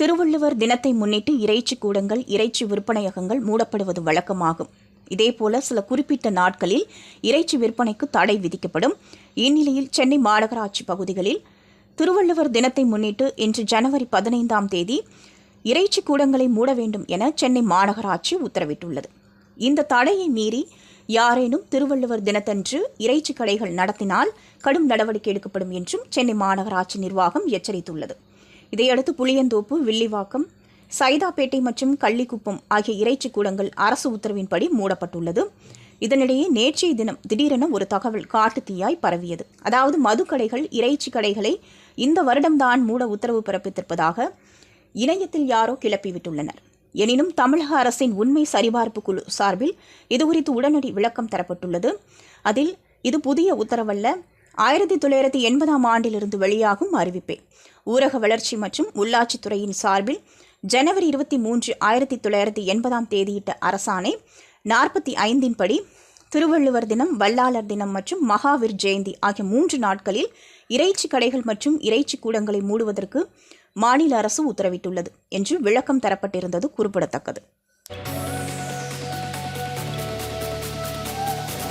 திருவள்ளுவர் தினத்தை முன்னிட்டு இறைச்சி கூடங்கள் இறைச்சி விற்பனையகங்கள் மூடப்படுவது வழக்கமாகும். இதேபோல சில குறிப்பிட்ட நாட்களில் இறைச்சி விற்பனைக்கு தடை விதிக்கப்படும். இந்நிலையில் சென்னை மாநகராட்சி பகுதிகளில் திருவள்ளுவர் தினத்தை முன்னிட்டு இன்று ஜனவரி பதினைந்தாம் தேதி இறைச்சி கூடங்களை மூட வேண்டும் என சென்னை மாநகராட்சி உத்தரவிட்டுள்ளது. இந்த தடையை மீறி யாரேனும் திருவள்ளுவர் தினத்தன்று இறைச்சி கடைகள் நடத்தினால் கடும் நடவடிக்கை எடுக்கப்படும் என்றும் சென்னை மாநகராட்சி நிர்வாகம் எச்சரித்துள்ளது. இதையடுத்து புளியந்தோப்பு வில்லிவாக்கம் சைதாப்பேட்டை மற்றும் கள்ளிக்குப்பம் ஆகிய இறைச்சி கூடங்கள் அரசு உத்தரவின்படி மூடப்பட்டுள்ளது. இதனிடையே நேற்றைய தினம் திடீரென ஒரு தகவல் காட்டுத்தீயாய் பரவியது. அதாவது மதுக்கடைகள் இறைச்சி கடைகளை இந்த வருடம்தான் மூட உத்தரவு பிறப்பித்திருப்பதாக இணையத்தில் யாரோ கிளப்பிவிட்டுள்ளனர். எனினும் தமிழக அரசின் உண்மை சரிபார்ப்பு குழு சார்பில் இதுகுறித்து உடனடி விளக்கம் தரப்பட்டுள்ளது. அதில் இது புதிய உத்தரவல்ல ஆயிரத்தி தொள்ளாயிரத்தி எண்பதாம் ஆண்டிலிருந்து வெளியாகும் அறிவிப்பே. ஊரக வளர்ச்சி மற்றும் உள்ளாட்சித்துறையின் சார்பில் ஜனவரி இருபத்தி மூன்று ஆயிரத்தி தொள்ளாயிரத்தி எண்பதாம் தேதியிட்ட அரசாணை நாற்பத்தி ஐந்தின் படி திருவள்ளுவர் தினம் வல்லாளர் தினம் மற்றும் மகாவீர் ஜெயந்தி ஆகிய மூன்று நாட்களில் இறைச்சி கடைகள் மற்றும் இறைச்சி கூடங்களை மூடுவதற்கு மாநில அரசு உத்தரவிட்டுள்ளது என்று விளக்கம் தரப்பட்டிருந்தது குறிப்பிடத்தக்கது.